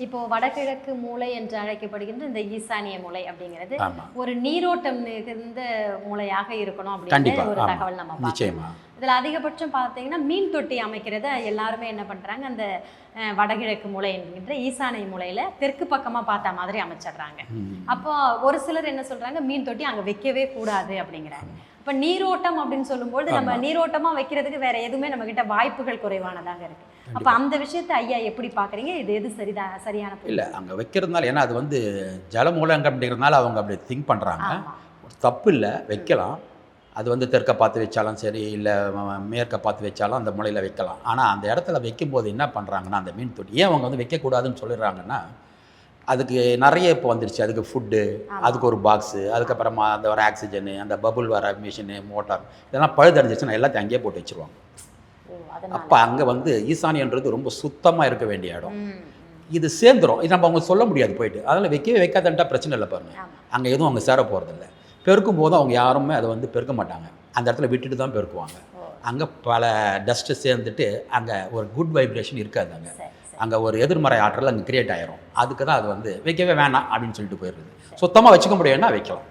இப்போ வடகிழக்கு மூலை என்று அழைக்கப்படுகின்ற இந்த ஈசானிய மூலை அப்படிங்கிறது ஒரு நீரோட்டம் மிகுந்த மூலையாக இருக்கணும் அப்படின்னு ஒரு தகவல் நம்ம நிச்சயமா. இதுல அதிகபட்சம் பார்த்தீங்கன்னா மீன் தொட்டி அமைக்கிறத எல்லாருமே என்ன பண்றாங்க அந்த அஹ், வடகிழக்கு மூலை என்கின்ற ஈசானிய மூலையில தெற்கு பக்கமா பார்த்த மாதிரி அமைச்சிடுறாங்க. அப்போ ஒரு சிலர் என்ன சொல்றாங்க மீன் தொட்டி அங்க வைக்கவே கூடாது அப்படிங்கிறாங்க. அப்ப நீரோட்டம் அப்படின்னு சொல்லும்போது நம்ம நீரோட்டமா வைக்கிறதுக்கு வேற எதுவுமே நம்ம கிட்ட வாய்ப்புகள் குறைவானதாக இருக்கு. அப்ப அந்த விஷயத்தை ஐயா எப்படி பாக்குறீங்க? இது எது சரிதா சரியான? இல்லை அங்கே வைக்கிறதுனால ஏன்னா அது வந்து ஜலமூலங்க அப்படிங்கிறதுனால அவங்க அப்படி திங்க் பண்ணுறாங்க தப்பு இல்லை வைக்கலாம். அது வந்து தெற்க பார்த்து வச்சாலும் சரி இல்லை மேற்க பார்த்து வச்சாலும் அந்த முளையில் வைக்கலாம். ஆனால் அந்த இடத்துல வைக்கும்போது என்ன பண்ணுறாங்கன்னா அந்த மீன் தொட்டி ஏன் அவங்க வந்து வைக்கக்கூடாதுன்னு சொல்லிடுறாங்கன்னா அதுக்கு நிறைய இப்போ வந்துருச்சு. அதுக்கு ஃபுட்டு. அதுக்கு ஒரு பாக்ஸு அதுக்கப்புறமா அந்த வர ஆக்சிஜனு அந்த பபுள் வர மிஷினு மோட்டார் இதெல்லாம் பழுதடைஞ்சிச்சுன்னா எல்லாத்தையும் அங்கேயே போட்டு வச்சுருவாங்க. அப்போ அங்கே வந்து ஈசானியன்றது ரொம்ப சுத்தமாக இருக்க வேண்டிய இடம். இது சேர்ந்துரும். இது நம்ம அவங்க சொல்ல முடியாது போயிட்டு. அதனால் வைக்கவே வைக்காதன்ட்டா பிரச்சனை இல்லை பாருங்க. ஆமா. அங்கே எதுவும் அவங்க சேர போகிறதில்ல பெருக்கும் போது அவங்க யாருமே அதை வந்து பெருக்க மாட்டாங்க. அந்த இடத்துல விட்டுட்டு தான் பெருக்குவாங்க. அங்கே பல டஸ்ட்டு சேர்ந்துட்டு அங்கே ஒரு குட் வைப்ரேஷன் இருக்காது அங்கே. அங்கே ஒரு எதிர்மறை ஆற்றல் அங்கே கிரியேட் ஆயிரும். அதுக்கு தான் அது வந்து வைக்கவே வேணாம் அப்படின்னு சொல்லிட்டு போயிடுது சுத்தமாக வச்சுக்க முடியும்னா வைக்கலாம்.